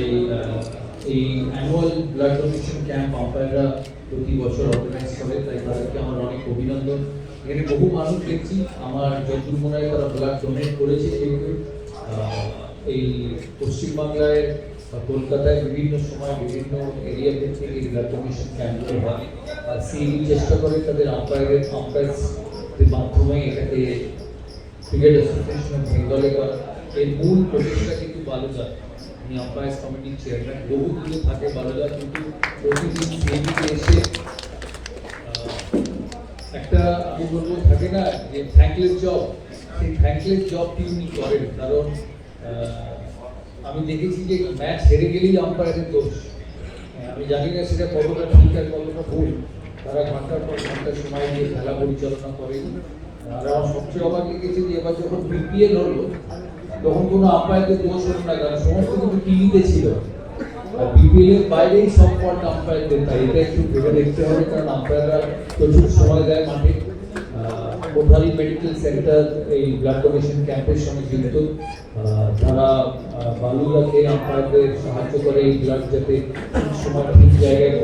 তাই এই annual blood donation camp আম্পায়াররা প্রতি বছর অর্গানাইজ করে তাই তাদেরকে আমার অনেক অভিনন্দন এখানে বহু মানুষ দেখছি আমার যতদূর মনে হয় তারা ব্লাড ডোনেট করেছে। আহ, এই পশ্চিমবাংলায় বা কলকাতায় বিভিন্ন সময় বিভিন্ন এরিয়া থেকে এই ব্লাড ডোনেশন ক্যাম্পগুলো হয় আর সিএবি চেষ্টা করে তাদের আম্পায়ারের আম্পায়ার্সদের মাধ্যমে এটাকে ক্রিকেট অ্যাসোসিয়েশন বেঙ্গলে করা এর মূল প্রচেষ্টা কিন্তু বালুজা উনি আম্পায়ার্স কমিটির চেয়ারম্যান বহু দূরে থাকে বালুজা কিন্তু প্রতিদিন সিএবিতে এসে একটা, আমি বলব, থাকে না যে থ্যাঙ্কলেস জব সেই থ্যাঙ্কলেস জবটি উনি করেন। কারণ আমি দেখেছি যে ম্যাচ হেরে গেলেই আম্পায়ারের দোষ। আমি জানি না সেটা কতটা ঠিক আর কতটা ভুল। তারা ঘণ্টার পর ঘণ্টা সময় দিয়ে খেলা পরিচালনা করে আর আমার সবচেয়ে অবাক লেগেছে যে এবার যখন বিপিএল হলো তখন কোনো আম্পায়ারদের দোষ হলো না, কারণ সমস্ত কিন্তু টিভিতে ছিল। আর বিপিএল এর বাইরেই সব পয়েন্ট আম্পায়ারদের, তাই এটা একটু ভেবে দেখতে হবে, কারণ আম্পায়াররা প্রচুর সময় দেয় মাঠে। কোঠারি মেডিকেল সেন্টার এই ব্লাড ডোনেশন ক্যাম্পের সঙ্গে যুক্ত। তারা বালুরাকে আম্পায়ারদের সাহায্য করে এই ব্লাড যাতে সময়, ঠিক জায়গায়